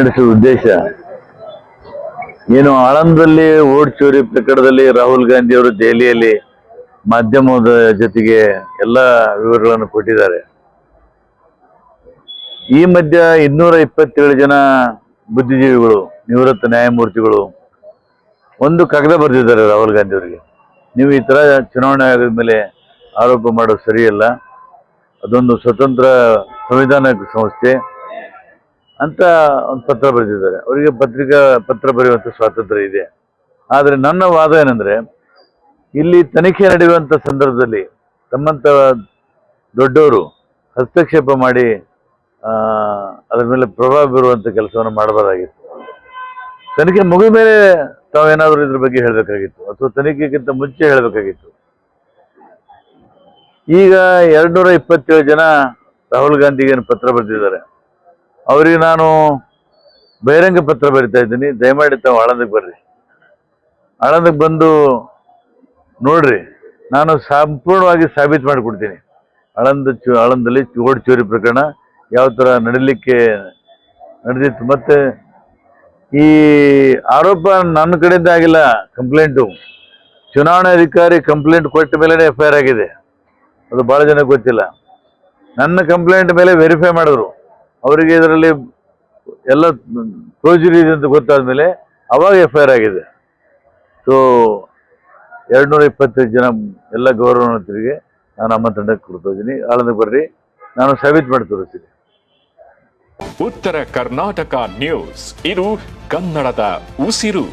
ನಡೆಸುವ ಉದ್ದೇಶ. ಏನು ಆಳಂದಲ್ಲಿ ಓಟ್ ಚೋರಿ ಪ್ರಕರಣದಲ್ಲಿ ರಾಹುಲ್ ಗಾಂಧಿ ಅವರು ದೆಹಲಿಯಲ್ಲಿ ಮಾಧ್ಯಮದ ಜೊತೆಗೆ ಎಲ್ಲ ವಿವರಗಳನ್ನು ಕೊಟ್ಟಿದ್ದಾರೆ. ಈ ಮಧ್ಯ ಇನ್ನೂರ ಇಪ್ಪತ್ತೇಳು ಜನ ಬುದ್ಧಿಜೀವಿಗಳು, ನಿವೃತ್ತ ನ್ಯಾಯಮೂರ್ತಿಗಳು, ಒಂದು ಕಾಗದ ಬರೆದಿದ್ದಾರೆ ರಾಹುಲ್ ಗಾಂಧಿ ಅವರಿಗೆ. ನೀವು ಈ ತರ ಚುನಾವಣೆ ಆಗಿದ ಮೇಲೆ ಆರೋಪ ಮಾಡೋದು ಸರಿಯಲ್ಲ. ಅದೊಂದು ಸ್ವತಂತ್ರ ಸಂವಿಧಾನ ಸಂಸ್ಥೆ. ಅಂತ ಒಂದು ಪತ್ರ ಬರೆದಿದ್ದಾರೆ. ಅವರಿಗೆ ಪತ್ರಿಕಾ, ಪತ್ರ ಬರೆಯುವಂಥ ಸ್ವಾತಂತ್ರ್ಯ ಇದೆ. ಆದರೆ ನನ್ನ ವಾದ ಏನಂದ್ರೆ, ಇಲ್ಲಿ ತನಿಖೆ ನಡೆಯುವಂಥ ಸಂದರ್ಭದಲ್ಲಿ ತಮ್ಮಂಥ ದೊಡ್ಡವರು ಹಸ್ತಕ್ಷೇಪ ಮಾಡಿ ಅದರ ಮೇಲೆ ಪ್ರಭಾವ ಬೀರುವಂಥ ಕೆಲಸವನ್ನು ಮಾಡಬಾರ್ದಾಗಿತ್ತು. ತನಿಖೆ ಮುಗಿದ ಮೇಲೆ ತಾವೇನಾದರೂ ಇದ್ರ ಬಗ್ಗೆ ಹೇಳಬೇಕಾಗಿತ್ತು, ಅಥವಾ ತನಿಖೆಗಿಂತ ಮುಂಚೆ ಹೇಳಬೇಕಾಗಿತ್ತು. ಈಗ ಎರಡ್ನೂರ ಇಪ್ಪತ್ತೇಳು ಜನ ರಾಹುಲ್ ಗಾಂಧಿಗೆ ಪತ್ರ ಬರೆದಿದ್ದಾರೆ. ಅವರಿಗೆ ನಾನು ಬಹಿರಂಗ ಪತ್ರ ಬರಿತಾ ಇದ್ದೀನಿ. ದಯಮಾಡಿ ತಾವು ಆಳಂದಕ್ಕೆ ಬರ್ರಿ. ಆಳಂದಕ್ಕೆ ಬಂದು ನೋಡ್ರಿ, ನಾನು ಸಂಪೂರ್ಣವಾಗಿ ಸಾಬೀತು ಮಾಡಿಕೊಡ್ತೀನಿ. ಆಳಂದ ಚು, ಆಳಂದಲ್ಲಿ ಓಡ್ ಚೋರಿ ಪ್ರಕರಣ ಯಾವ ಥರ ನಡೀಲಿಕ್ಕೆ ನಡೆದಿತ್ತು. ಮತ್ತು ಈ ಆರೋಪ ನನ್ನ ಕಡೆಯಿಂದ ಆಗಿಲ್ಲ, ಕಂಪ್ಲೇಂಟು. ಚುನಾವಣಾ ಅಧಿಕಾರಿ ಕಂಪ್ಲೇಂಟ್ ಕೊಟ್ಟ ಮೇಲೆ ಎಫ್ ಆಗಿದೆ. ಅದು ಭಾಳ ಜನಕ್ಕೆ ಗೊತ್ತಿಲ್ಲ. ನನ್ನ ಕಂಪ್ಲೇಂಟ್ ಮೇಲೆ ವೆರಿಫೈ ಮಾಡಿದ್ರು. ಅವರಿಗೆ ಇದರಲ್ಲಿ ಎಲ್ಲ ಪ್ರೊಸೀಜರ್ ಇದೆ ಅಂತ ಗೊತ್ತಾದ ಮೇಲೆ ಅವಾಗ ಎಫ್ ಐ ಆರ್ ಆಗಿದೆ. ಸೊ ಎರಡ್ನೂರ ಇಪ್ಪತ್ತೈದು ಜನ ಎಲ್ಲ ಗೌರವಾನ್ವಿತರಿಗೆ ನಾನು ನಮ್ಮ ತಂಡಕ್ಕೆ ಕೊಡ್ತಾ ಆಳಂದಕ್ಕೆ ಬರ್ರಿ ನಾನು ಸಾಬೀತು ಮಾಡಿ ಉತ್ತರ ಕರ್ನಾಟಕ ನ್ಯೂಸ್. ಇದು ಕನ್ನಡದ ಉಸಿರು.